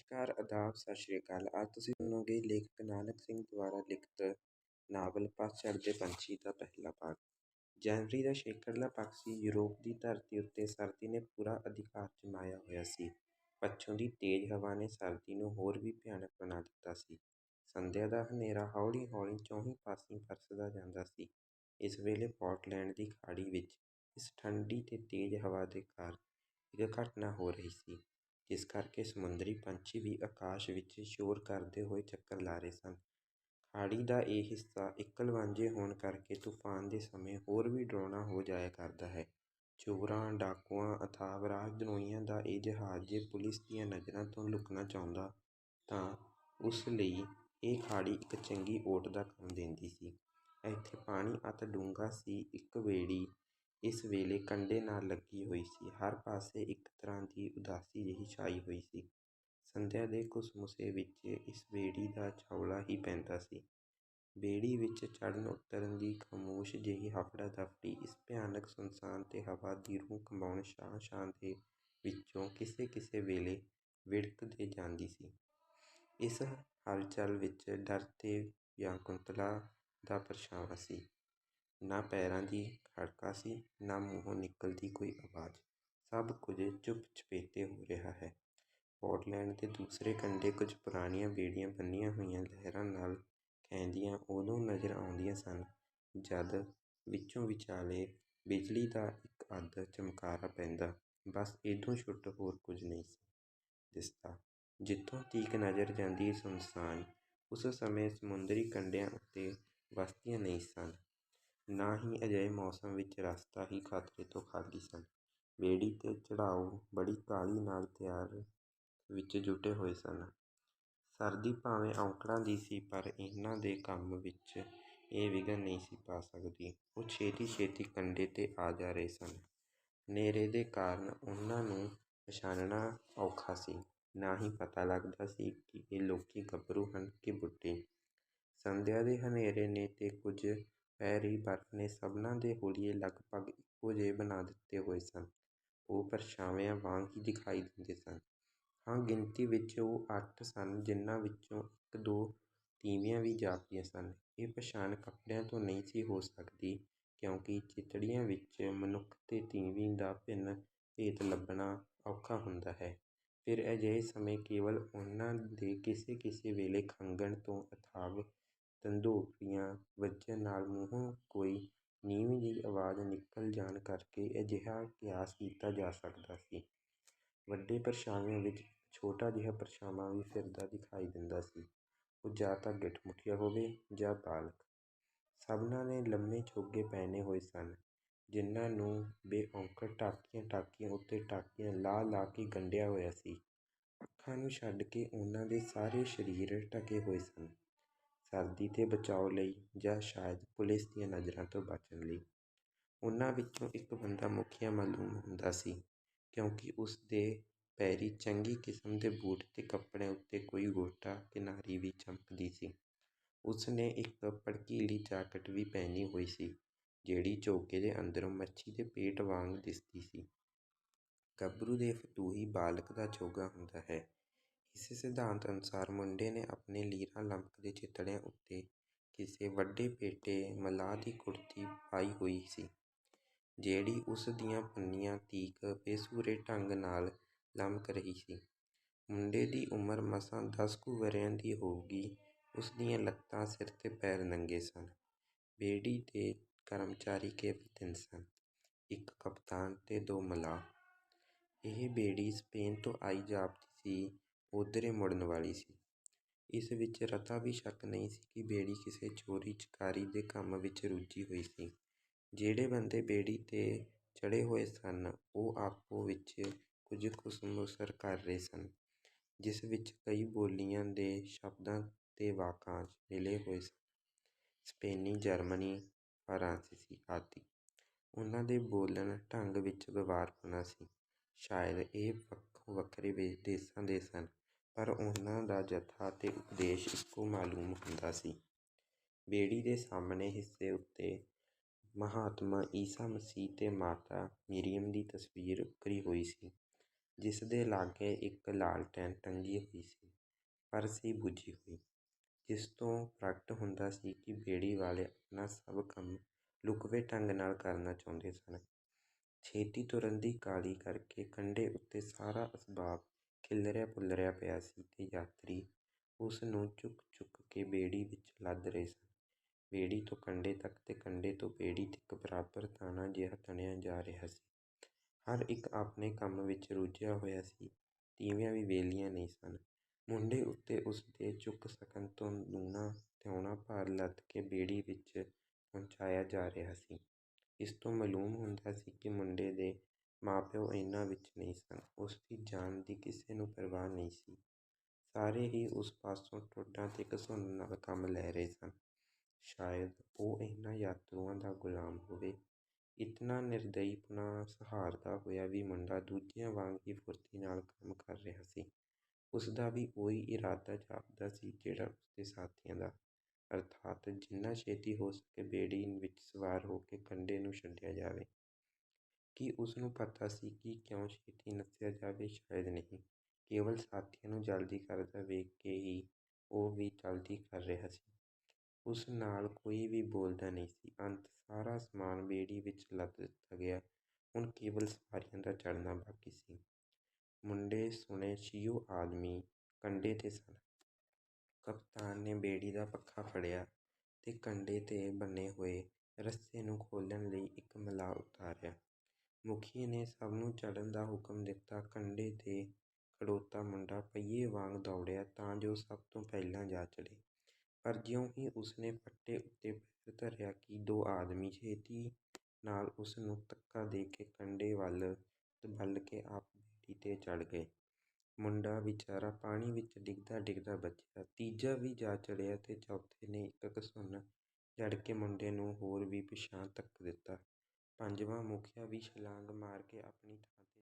ਨਮਸਕਾਰ ਆਦਾਬ ਸਤਿ ਸ਼੍ਰੀ ਅਕਾਲ। ਅੱਜ ਤੁਸੀਂ ਸੁਣੋਗੇ ਲੇਖਕ ਨਾਨਕ ਸਿੰਘ ਦੁਆਰਾ ਲਿਖਤ ਨਾਵਲ ਪਤਝੜ ਦੇ ਪੰਛੀ ਦਾ ਪਹਿਲਾ ਭਾਗ ਜਨਵਰੀ ਦਾ ਸ਼ੇਖਰਲਾ ਪੱਖ ਸੀ, ਯੂਰੋਪ ਦੀ ਧਰਤੀ ਉੱਤੇ ਸਰਦੀ ਨੇ ਪੂਰਾ ਅਧਿਕਾਰ ਜਮਾਇਆ ਹੋਇਆ ਸੀ। ਪੱਛੋਂ ਦੀ ਤੇਜ਼ ਹਵਾ ਨੇ ਸਰਦੀ ਨੂੰ ਹੋਰ ਵੀ ਭਿਆਨਕ ਬਣਾ ਦਿੱਤਾ ਸੀ। ਸੰਧਿਆ ਦਾ ਹਨੇਰਾ ਹੌਲੀ ਹੌਲੀ ਚੌਹੀਂ ਪਾਸੇ ਫਰਸਦਾ ਜਾਂਦਾ ਸੀ। ਇਸ ਵੇਲੇ ਪੋਰਟਲੈਂਡ ਦੀ ਖਾੜੀ ਵਿੱਚ ਇਸ ਠੰਡੀ ਤੇ ਤੇਜ਼ ਹਵਾ ਦੇ ਕਾਰਨ ਇੱਕ ਘਟਨਾ ਹੋ ਰਹੀ ਸੀ। ਜਿਸ ਕਰਕੇ ਸਮੁੰਦਰੀ ਪੰਛੀ ਵੀ ਆਕਾਸ਼ ਵਿੱਚ ਸ਼ੋਰ ਕਰਦੇ ਹੋਏ ਚੱਕਰ ਲਾ ਰਹੇ ਸਨ। ਖਾੜੀ ਦਾ ਇਹ ਹਿੱਸਾ ਇਕਲਵਾਂਝੇ ਹੋਣ ਕਰਕੇ ਤੂਫਾਨ ਦੇ ਸਮੇਂ ਹੋਰ ਵੀ ਡਰਾਉਣਾ ਹੋ ਜਾਇਆ ਕਰਦਾ ਹੈ। ਚੋਰਾਂ, ਡਾਕੂਆਂ, ਅਥਾਹ ਰਾਹਦਰੋਹੀਆਂ ਦਾ ਇਹ ਜਹਾਜ਼ ਜੇ ਪੁਲਿਸ ਦੀਆਂ ਨਜ਼ਰਾਂ ਤੋਂ ਲੁਕਣਾ ਚਾਹੁੰਦਾ ਤਾਂ ਉਸ ਲਈ ਇਹ ਖਾੜੀ ਇੱਕ ਚੰਗੀ ਓਟ ਦਾ ਕੰਮ ਦਿੰਦੀ ਸੀ। ਇੱਥੇ ਪਾਣੀ ਅਤ ਡੂੰਘਾ ਸੀ। ਇੱਕ ਵੇੜੀ ਇਸ ਵੇਲੇ ਕੰਢੇ ਨਾਲ ਲੱਗੀ ਹੋਈ ਸੀ। ਹਰ ਪਾਸੇ ਇੱਕ ਤਰ੍ਹਾਂ ਦੀ ਉਦਾਸੀ ਜਿਹੀ ਛਾਈ ਹੋਈ ਸੀ। ਸੰਧਿਆ ਦੇ ਘੁਸਮੁਸੇ ਵਿੱਚ ਇਸ ਬੇੜੀ ਦਾ ਛੌਲਾ ਹੀ ਪੈਂਦਾ ਸੀ। ਬੇੜੀ ਵਿੱਚ ਚੜ੍ਹਨ ਉਤਰਨ ਦੀ ਖਾਮੋਸ਼ ਜਿਹੀ ਹਫੜਾ ਦਫੜੀ ਇਸ ਭਿਆਨਕ ਸੁਨਸਾਨ ਤੇ ਹਵਾ ਦੀ ਰੂਹ ਕੰਬਾਉਣ ਛਾਂ ਛਾਂ ਦੇ ਵਿੱਚੋਂ ਕਿਸੇ ਕਿਸੇ ਵੇਲੇ ਵਿੜਕਦੇ ਜਾਂਦੀ ਸੀ। ਇਸ ਹਲਚਲ ਵਿੱਚ ਡਰ ਤੇ ਵਿਆਕੁੰਤਲਾ ਦਾ ਪਰਛਾਵਾਂ ਸੀ। ਨਾ ਪੈਰਾਂ ਦੀ ਖੜਕਾ ਸੀ, ਨਾ ਮੂੰਹੋਂ ਨਿਕਲਦੀ ਕੋਈ ਆਵਾਜ਼। ਸਭ ਕੁਝ ਚੁੱਪ ਚਪੀਤੇ ਹੋ ਰਿਹਾ ਹੈ। ਪੋਰਟਲੈਂਡ ਦੇ ਦੂਸਰੇ ਕੰਢੇ ਕੁਝ ਪੁਰਾਣੀਆਂ ਬੇੜੀਆਂ ਬੰਨ੍ਹੀਆਂ ਹੋਈਆਂ ਲਹਿਰਾਂ ਨਾਲ ਖਹਿੰਦੀਆਂ ਉਦੋਂ ਨਜ਼ਰ ਆਉਂਦੀਆਂ ਸਨ, ਜਦ ਵਿੱਚੋਂ ਵਿਚਾਲੇ ਬਿਜਲੀ ਦਾ ਇੱਕ ਅੱਧ ਚਮਕਾਰਾ ਪੈਂਦਾ, ਬਸ ਏਦੋਂ ਛੁੱਟ ਹੋਰ ਕੁਝ ਨਹੀਂ ਸੀ ਦਿਸਦਾ। ਜਿੱਥੋਂ ਤੀਕ ਨਜ਼ਰ ਜਾਂਦੀ ਸੁਨਸਾਨ, ਉਸ ਸਮੇਂ ਸਮੁੰਦਰੀ ਕੰਢਿਆਂ ਉੱਤੇ ਬਸਤੀਆਂ ਨਹੀਂ ਸਨ। ਨਾ ਹੀ ਅਜਿਹੇ ਮੌਸਮ ਵਿੱਚ ਰਸਤਾ ਹੀ ਖਤਰੇ ਤੋਂ ਖਾਲੀ ਸਨ। ਬੇੜੀ ਅਤੇ ਚੜ੍ਹਾਓ ਬੜੀ ਕਾਹਲੀ ਨਾਲ ਤਿਆਰ ਵਿੱਚ ਜੁਟੇ ਹੋਏ ਸਨ। ਸਰਦੀ ਭਾਵੇਂ ਔਕੜਾਂ ਦੀ ਸੀ, ਪਰ ਇਹਨਾਂ ਦੇ ਕੰਮ ਵਿੱਚ ਇਹ ਵਿਘਨ ਨਹੀਂ ਸੀ ਪਾ ਸਕਦੀ। ਉਹ ਛੇਤੀ ਛੇਤੀ ਕੰਢੇ 'ਤੇ ਆ ਜਾ ਰਹੇ ਸਨ। ਹਨੇਰੇ ਦੇ ਕਾਰਨ ਉਹਨਾਂ ਨੂੰ ਪਛਾਣਨਾ ਔਖਾ ਸੀ। ਨਾ ਹੀ ਪਤਾ ਲੱਗਦਾ ਸੀ ਕਿ ਇਹ ਲੋਕੀ ਗੱਭਰੂ ਹਨ ਕਿ ਬੁੱਢੇ। ਸੰਧਿਆ ਦੇ ਹਨੇਰੇ ਨੇ ਤੇ ਕੁਝ ਪੈ ਰਹੀ ਬਰਫ਼ ਨੇ ਸਭਨਾਂ ਦੇ ਹੁਲੀਏ ਲਗਭਗ ਇੱਕੋ ਜਿਹੇ ਬਣਾ ਦਿੱਤੇ ਹੋਏ ਸਨ। ਉਹ ਪਰਛਾਵਿਆਂ ਵਾਂਗ ਹੀ ਦਿਖਾਈ ਦਿੰਦੇ ਸਨ। ਹਾਂ, ਗਿਣਤੀ ਵਿੱਚ ਉਹ ਅੱਠ ਸਨ, ਜਿਨ੍ਹਾਂ ਵਿੱਚੋਂ ਇੱਕ ਦੋ ਤੀਵੀਆਂ ਵੀ ਜਾਪਦੀਆਂ ਸਨ। ਇਹ ਪਛਾਣ ਕੱਪੜਿਆਂ ਤੋਂ ਨਹੀਂ ਸੀ ਹੋ ਸਕਦੀ, ਕਿਉਂਕਿ ਚਿਤੜੀਆਂ ਵਿੱਚ ਮਨੁੱਖ ਤੇ ਤੀਵੀਂ ਦਾ ਭਿੰਨ ਭੇਤ ਲੱਭਣਾ ਔਖਾ ਹੁੰਦਾ ਹੈ। ਫਿਰ ਅਜਿਹੇ ਸਮੇਂ ਕੇਵਲ ਉਹਨਾਂ ਦੇ ਕਿਸੇ ਕਿਸੇ ਵੇਲੇ ਖੰਘਣ ਤੋਂ ਅਥਾਹ ਧੰਦੋਕੜੀਆਂ ਵੱਜਣ ਨਾਲ ਮੂੰਹੋਂ ਕੋਈ ਨੀਵੀਂ ਜਿਹੀ ਆਵਾਜ਼ ਨਿਕਲ ਜਾਣ ਕਰਕੇ ਅਜਿਹਾ ਕਿਆਸ ਕੀਤਾ ਜਾ ਸਕਦਾ ਸੀ। ਵੱਡੇ ਪਰਛਾਵਿਆਂ ਵਿੱਚ ਛੋਟਾ ਜਿਹਾ ਪਰਛਾਵਾਂ ਵੀ ਫਿਰਦਾ ਦਿਖਾਈ ਦਿੰਦਾ ਸੀ। ਉਹ ਜਾਂ ਤਾਂ ਗਿੱਠ-ਮੁੱਠੀਆ ਹੋਵੇ ਜਾਂ ਬਾਲਕ। ਸਭਨਾਂ ਨੇ ਲੰਮੇ ਚੋਗੇ ਪਹਿਨੇ ਹੋਏ ਸਨ, ਜਿਨ੍ਹਾਂ ਨੂੰ ਬੇਔਂਕੜ ਟਾਕੀਆਂ ਟਾਕੀਆਂ ਉੱਤੇ ਟਾਕੀਆਂ ਲਾ ਲਾ ਕੇ ਗੰਢਿਆ ਹੋਇਆ ਸੀ। ਅੱਖਾਂ ਨੂੰ ਛੱਡ ਕੇ ਉਹਨਾਂ ਦੇ ਸਾਰੇ ਸਰੀਰ ਢਕੇ ਹੋਏ ਸਨ। ਸਰਦੀ ਤੇ ਬਚਾਓ ਲਈ ਜਾਂ ਸ਼ਾਇਦ ਪੁਲਿਸ ਦੀਆਂ ਨਜ਼ਰਾਂ ਤੋਂ ਬਚਣ ਲਈ। ਉਹਨਾਂ ਵਿੱਚੋਂ ਇੱਕ ਬੰਦਾ ਮੁਖੀਆ ਮਾਲੂਮ ਹੁੰਦਾ ਸੀ, ਕਿਉਂਕਿ ਉਸ ਦੇ ਪੈਰੀਂ ਚੰਗੀ ਕਿਸਮ ਦੇ ਬੂਟ ਅਤੇ ਕੱਪੜਿਆਂ ਉੱਤੇ ਕੋਈ ਗੋਟਾ ਕਿਨਾਰੀ ਵੀ ਚਮਕਦੀ ਸੀ। ਉਸ ਨੇ ਇੱਕ ਭੜਕੀਲੀ ਜਾਕਟ ਵੀ ਪਹਿਨੀ ਹੋਈ ਸੀ, ਜਿਹੜੀ ਚੋਗੇ ਦੇ ਅੰਦਰੋਂ ਮੱਛੀ ਦੇ ਪੇਟ ਵਾਂਗ ਦਿਸਦੀ ਸੀ। ਗੱਭਰੂ ਦੇ ਫਤੂਹੀ ਬਾਲਕ ਦਾ ਚੋਗਾ ਹੁੰਦਾ ਹੈ। ਇਸੇ ਸਿਧਾਂਤ ਅਨੁਸਾਰ ਮੁੰਡੇ ਨੇ ਆਪਣੇ ਲੀਰਾਂ ਲਮਕਦੇ ਚਿਤੜਿਆਂ ਉੱਤੇ ਕਿਸੇ ਵੱਡੇ ਪੇਟੇ ਮਲਾਹ ਦੀ ਕੁੜਤੀ ਪਾਈ ਹੋਈ ਸੀ, ਜਿਹੜੀ ਉਸ ਦੀਆਂ ਪੰਨੀਆਂ ਤੀਕ ਬੇਸੁਰੇ ਢੰਗ ਨਾਲ ਲਮਕ ਰਹੀ ਸੀ। ਮੁੰਡੇ ਦੀ ਉਮਰ ਮਸਾਂ ਦਸ ਕੁ ਵਰ੍ਹਿਆਂ ਦੀ ਹੋਊਗੀ, ਉਸ ਦੀਆਂ ਲੱਤਾਂ ਸਿਰ ਤੇ ਪੈਰ ਨੰਗੇ ਸਨ। ਬੇੜੀ ਦੇ ਕਰਮਚਾਰੀ ਕੇਵਲ ਤਿੰਨ ਸਨ, ਇੱਕ ਕਪਤਾਨ ਤੇ ਦੋ ਮਲਾਹ। ਇਹ ਬੇੜੀ ਸਪੇਨ ਤੋਂ ਆਈ ਜਾਪਦੀ ਸੀ ਉੱਧਰੇ ਮੁੜਨ ਵਾਲੀ ਸੀ। ਇਸ ਵਿੱਚ ਰਤਾ ਵੀ ਸ਼ੱਕ ਨਹੀਂ ਸੀ ਕਿ ਬੇੜੀ ਕਿਸੇ ਚੋਰੀ ਚਕਾਰੀ ਦੇ ਕੰਮ ਵਿੱਚ ਰੁੱਝੀ ਹੋਈ ਸੀ। ਜਿਹੜੇ ਬੰਦੇ ਬੇੜੀ 'ਤੇ ਚੜ੍ਹੇ ਹੋਏ ਸਨ, ਉਹ ਆਪੋ ਵਿੱਚ ਕੁਝ ਘੁਸਮੁਸਰ ਕਰ ਰਹੇ ਸਨ, ਜਿਸ ਵਿੱਚ ਕਈ ਬੋਲੀਆਂ ਦੇ ਸ਼ਬਦਾਂ ਤੇ ਵਾਕਾਂਸ਼ ਮਿਲੇ ਹੋਏ ਸਨ। ਸਪੇਨੀ, ਜਰਮਨੀ, ਫਰਾਂਸੀਸੀ ਆਦਿ। ਉਹਨਾਂ ਦੇ ਬੋਲਣ ਢੰਗ ਵਿੱਚ ਗਵਾਰਪੁਣਾ ਸੀ। ਸ਼ਾਇਦ ਇਹ ਵੱਖੋ ਵੱਖਰੇ ਦੇਸ਼ਾਂ ਦੇ ਸਨ। ਪਰ ਉਹਨਾਂ ਦਾ ਜਥਾ ਤੇ ਉਪਦੇਸ਼ ਇੱਕੋ ਮਾਲੂਮ ਹੁੰਦਾ ਸੀ। ਬੇੜੀ ਦੇ ਸਾਹਮਣੇ ਹਿੱਸੇ ਉੱਤੇ ਮਹਾਤਮਾ ਈਸਾ ਮਸੀਹ ਤੇ ਮਾਤਾ ਮਰੀਅਮ ਦੀ ਤਸਵੀਰ ਉੱਕਰੀ ਹੋਈ ਸੀ, ਜਿਸ ਦੇ ਲਾਗੇ ਇੱਕ ਲਾਲਟੈਨ ਟੰਗੀ ਹੋਈ ਸੀ, ਪਰ ਸੀ ਬੁਝੀ ਹੋਈ, ਜਿਸ ਤੋਂ ਪ੍ਰਗਟ ਹੁੰਦਾ ਸੀ ਕਿ ਬੇੜੀ ਵਾਲੇ ਆਪਣਾ ਸਭ ਕੰਮ ਲੁਕਵੇ ਢੰਗ ਨਾਲ ਕਰਨਾ ਚਾਹੁੰਦੇ ਸਨ। ਛੇਤੀ ਤੁਰਨ ਦੀ ਕਾਹਲੀ ਕਰਕੇ ਕੰਢੇ ਉੱਤੇ ਸਾਰਾ ਅਸਬਾਬ ਖਿਲਰਿਆ ਪੁਲਰਿਆ ਪਿਆ ਸੀ ਅਤੇ ਯਾਤਰੀ ਉਸ ਨੂੰ ਚੁੱਕ ਚੁੱਕ ਕੇ ਬੇੜੀ ਵਿੱਚ ਲੱਦ ਰਹੇ ਸਨ। ਬੇੜੀ ਤੋਂ ਕੰਢੇ ਤੱਕ ਅਤੇ ਕੰਢੇ ਤੋਂ ਬੇੜੀ ਤੱਕ ਬਰਾਬਰ ਤਾਣਾ ਜਿਹਾ ਤਣਿਆ ਜਾ ਰਿਹਾ ਸੀ। ਹਰ ਇੱਕ ਆਪਣੇ ਕੰਮ ਵਿੱਚ ਰੁੱਝਿਆ ਹੋਇਆ ਸੀ। ਤੀਵੀਆਂ ਵੀ ਵਿਹਲੀਆਂ ਨਹੀਂ ਸਨ। ਮੁੰਡੇ ਉੱਤੇ ਉਸ ਦੇ ਚੁੱਕ ਸਕਣ ਤੋਂ ਦੂਣਾ ਤਿਉਣਾ ਭਾਰ ਲੱਦ ਕੇ ਬੇੜੀ ਵਿੱਚ ਪਹੁੰਚਾਇਆ ਜਾ ਰਿਹਾ ਸੀ। ਇਸ ਤੋਂ ਮਾਲੂਮ ਹੁੰਦਾ ਸੀ ਕਿ ਮੁੰਡੇ ਦੇ ਮਾਂ ਪਿਓ ਇਹਨਾਂ ਵਿੱਚ ਨਹੀਂ ਸਨ। ਉਸ ਦੀ ਜਾਨ ਦੀ ਕਿਸੇ ਨੂੰ ਪਰਵਾਹ ਨਹੀਂ ਸੀ। ਸਾਰੇ ਹੀ ਉਸ ਪਾਸੋਂ ਠੋਡਾਂ ਤੇ ਘਸੁੰਨ ਨਾਲ ਕੰਮ ਲੈ ਰਹੇ ਸਨ। ਸ਼ਾਇਦ ਉਹ ਇਹਨਾਂ ਯਾਤਰੂਆਂ ਦਾ ਗੁਲਾਮ ਹੋਵੇ। ਇਤਨਾ ਨਿਰਦਈਪਨਾ ਸਹਾਰਦਾ ਹੋਇਆ ਵੀ ਮੁੰਡਾ ਦੂਜਿਆਂ ਵਾਂਗ ਹੀ ਫੁਰਤੀ ਨਾਲ ਕੰਮ ਕਰ ਰਿਹਾ ਸੀ। ਉਸ ਦਾ ਵੀ ਉਹੀ ਇਰਾਦਾ ਜਾਪਦਾ ਸੀ ਜਿਹੜਾ ਉਸਦੇ ਸਾਥੀਆਂ ਦਾ। ਅਰਥਾਤ ਜਿੰਨਾ ਛੇਤੀ ਹੋ ਸਕੇ ਬੇੜੀ ਵਿੱਚ ਸਵਾਰ ਹੋ ਕੇ ਕੰਢੇ ਨੂੰ ਛੱਡਿਆ ਜਾਵੇ। ਕਿ ਉਸ ਨੂੰ ਪਤਾ ਸੀ ਕਿ ਕਿਉਂ ਛੇਤੀ ਨੱਸਿਆ ਜਾਵੇ, ਸ਼ਾਇਦ ਨਹੀਂ। ਕੇਵਲ ਸਾਥੀਆਂ ਨੂੰ ਜਲਦੀ ਕਰਦਾ ਵੇਖ ਕੇ ਹੀ ਉਹ ਵੀ ਜਲਦੀ ਕਰ ਰਿਹਾ ਸੀ। ਉਸ ਨਾਲ ਕੋਈ ਵੀ ਬੋਲਦਾ ਨਹੀਂ ਸੀ। ਅੰਤ ਸਾਰਾ ਸਮਾਨ ਬੇੜੀ ਵਿੱਚ ਲੱਦ ਦਿੱਤਾ ਗਿਆ। ਹੁਣ ਕੇਵਲ ਸਵਾਰੀਆਂ ਦਾ ਚੜ੍ਹਨਾ ਬਾਕੀ ਸੀ। ਮੁੰਡੇ ਸੁਣੇ ਛਿਓ ਆਦਮੀ ਕੰਢੇ 'ਤੇ ਸਨ। ਕਪਤਾਨ ਨੇ ਬੇੜੀ ਦਾ ਪੱਖਾ ਫੜਿਆ ਤੇ ਕੰਢੇ 'ਤੇ ਬੰਨੇ ਹੋਏ ਰੱਸੇ ਨੂੰ ਖੋਲ੍ਹਣ ਲਈ ਇੱਕ ਮਲਾਹ ਉਤਾਰਿਆ। ਮੁਖੀ ਨੇ ਸਭ ਨੂੰ ਚੜ੍ਹਨ ਦਾ ਹੁਕਮ ਦਿੱਤਾ। ਕੰਢੇ 'ਤੇ ਖੜੋਤਾ ਮੁੰਡਾ ਪਹੀਏ ਵਾਂਗ ਦੌੜਿਆ ਤਾਂ ਜੋ ਸਭ ਤੋਂ ਪਹਿਲਾਂ ਜਾ ਚੜ੍ਹੇ। ਪਰ ਜਿਉਂ ਹੀ ਉਸਨੇ ਫੱਟੇ ਉੱਤੇ ਪੈਰ ਧਰਿਆ ਕਿ ਦੋ ਆਦਮੀ ਛੇਤੀ ਨਾਲ ਉਸ ਨੂੰ ਧੱਕਾ ਦੇ ਕੇ ਕੰਢੇ ਵੱਲ ਦਬੱਲ ਕੇ ਆਪ ਬੇੜੀ 'ਤੇ ਚੜ੍ਹ ਗਏ। ਮੁੰਡਾ ਵਿਚਾਰਾ ਪਾਣੀ ਵਿੱਚ ਡਿੱਗਦਾ ਡਿੱਗਦਾ ਬਚਿਆ। ਤੀਜਾ ਵੀ ਜਾ ਚੜ੍ਹਿਆ ਤੇ ਚੌਥੇ ਨੇ ਇੱਕ ਘਸੁੰਨ ਜੜ ਕੇ ਮੁੰਡੇ ਨੂੰ ਹੋਰ ਵੀ ਪਿਛਾਂਹ ਧੱਕ ਦਿੱਤਾ। ਪੰਜਵਾਂ ਮੁਖੀਆ ਵੀ ਛਲਾਂਗ ਮਾਰ ਕੇ ਆਪਣੀ ਥਾਂ 'ਤੇ